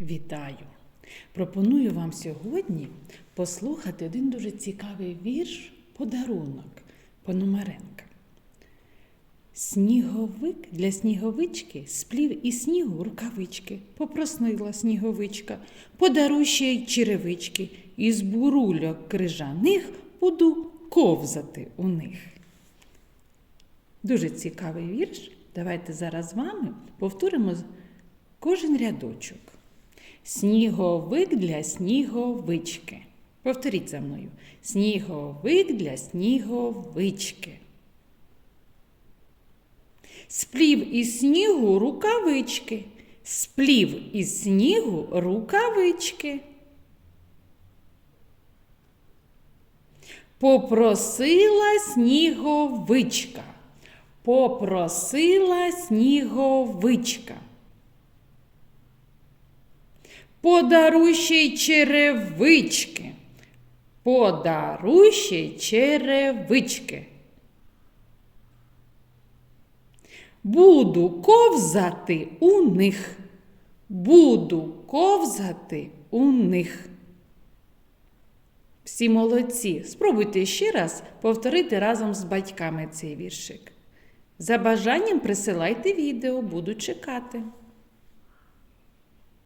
Вітаю! Пропоную вам сьогодні послухати один дуже цікавий вірш Подарунок Пономаренка. Сніговик для сніговички сплів із снігу рукавички, попроснила сніговичка, подаруй ще й черевички, із бурульок крижаних буду ковзати у них. Дуже цікавий вірш. Давайте зараз з вами повторимо кожен рядочок. Сніговик для сніговички. Повторіть за мною. Сніговик для сніговички. Сплів із снігу рукавички. Сплів із снігу рукавички. Попросила сніговичка. Попросила сніговичка. Подаруй й черевички. Подаруй ще й черевички. Буду ковзати у них. Буду ковзати у них. Всі молодці. Спробуйте ще раз повторити разом з батьками цей віршик. За бажанням присилайте відео, буду чекати.